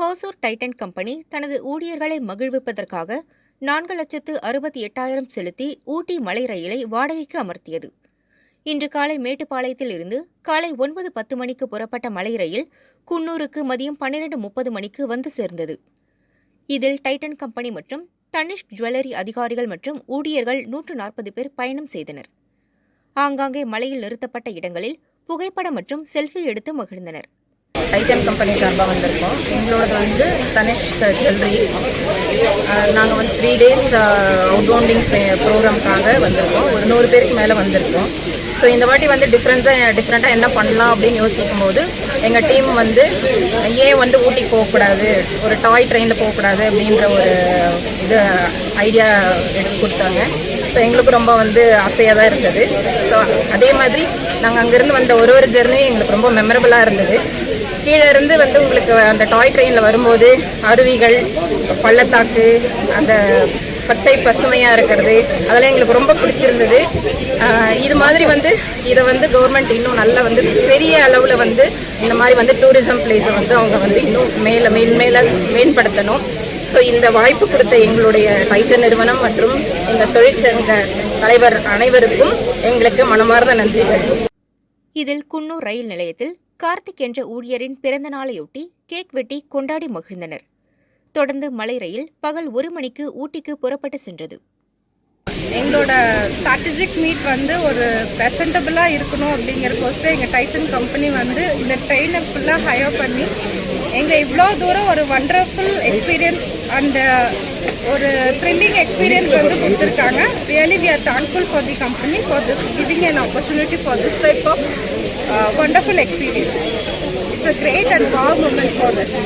Hosur Titan company தனது ஊழியர்களை மகிழ்விப்பதற்காக நான்கு லட்சத்து அறுபத்தி எட்டாயிரம் செலுத்தி ஊட்டி மலை ரயிலை வாடகைக்கு அமர்த்தியது. இன்று காலை மேட்டுப்பாளையத்தில் இருந்து காலை ஒன்பது பத்து மணிக்கு புறப்பட்ட மலை ரயில் குன்னூருக்கு மதியம் பன்னிரண்டு முப்பது மணிக்கு வந்து சேர்ந்தது. இதில் டைட்டன் கம்பெனி மற்றும் தனிஷ்க் ஜுவல்லரி அதிகாரிகள் மற்றும் ஊழியர்கள் நூற்று நாற்பது பேர் பயணம் செய்தனர். ஆங்காங்கே மலையில் நிறுத்தப்பட்ட இடங்களில் புகைப்படம் மற்றும் செல்ஃபி எடுத்து மகிழ்ந்தனர். டைட்டன் கம்பெனி சார்பாக வந்திருக்கோம். எங்களோடது வந்து தனிஷ்க் ஜுவல்லரி. நாங்கள் வந்து த்ரீ டேஸ் அவுட்பவுண்டிங் ப்ரோக்ராம்க்காக வந்திருக்கோம். ஒரு நூறு பேருக்கு மேலே வந்திருக்கோம். ஸோ இந்த வாட்டி வந்து டிஃப்ரெண்ட்ஸாக டிஃப்ரெண்ட்டாக என்ன பண்ணலாம் அப்படின்னு யோசிக்கும் போது எங்கள் டீம் வந்து ஏன் வந்து ஊட்டிக்கு போகக்கூடாது? ஒரு டாய் ட்ரெயினில் போகக்கூடாது அப்படின்ற ஒரு இது ஐடியா எடுத்து கொடுத்தாங்க. ஸோ எங்களுக்கு ரொம்ப வந்து ஆசையாக தான் இருந்தது. ஸோ அதே மாதிரி நாங்கள் அங்கேருந்து வந்த ஒரு ஒரு ஜெர்னியும் எங்களுக்கு ரொம்ப மெமரபுளாக இருந்தது. கீழே இருந்து வந்து உங்களுக்கு அந்த டாய் ட்ரெயினில் வரும்போது அருவிகள் பள்ளத்தாக்கு அந்த பச்சை பசுமையாக இருக்கிறது அதெல்லாம் எங்களுக்கு ரொம்ப பிடிச்சிருந்தது. இது மாதிரி வந்து இதை வந்து கவர்மெண்ட் இன்னும் நல்லா வந்து பெரிய அளவில் வந்து இந்த மாதிரி வந்து டூரிசம் பிளேஸை வந்து அவங்க வந்து இன்னும் மேலே மேன்மேல மேம்படுத்தணும். ஸோ இந்த வாய்ப்பு கொடுத்த எங்களுடைய வைத்த நிறுவனம் மற்றும் எங்கள் தொழிற்சங்க தலைவர் அனைவருக்கும் எங்களுக்கு மனமார்ந்த நன்றிகள். இதில் குன்னூர் ரயில் நிலையத்தில் கார்த்திக் என்ற ஊழியரின் பிறந்த நாளையொட்டி கேக் வெட்டி கொண்டாடி மகிழ்ந்தனர். தொடர்ந்து மலை ரயில் பகல் ஒரு மணிக்கு ஊட்டிக்கு புறப்பட்டு சென்றது. எங்களோட ஸ்ட்ராட்டஜிக் மீட் வந்து ஒரு ப்ரெசன்டபுளாக இருக்கணும் அப்படிங்கிறக்கோசரம் எங்கள் டைட்டன் கம்பெனி வந்து இந்த ட்ரெயினை ஃபுல்லாக ஹையர் பண்ணி எங்கள் இவ்வளோ தூரம் ஒரு வண்டர்ஃபுல் எக்ஸ்பீரியன்ஸ் அண்ட் ஒரு த்ரில்லிங் எக்ஸ்பீரியன்ஸ் வந்து கொடுத்துருக்காங்க. Really we are thankful for the company for this giving an opportunity for this type of wonderful experience it's a great and wow moment for this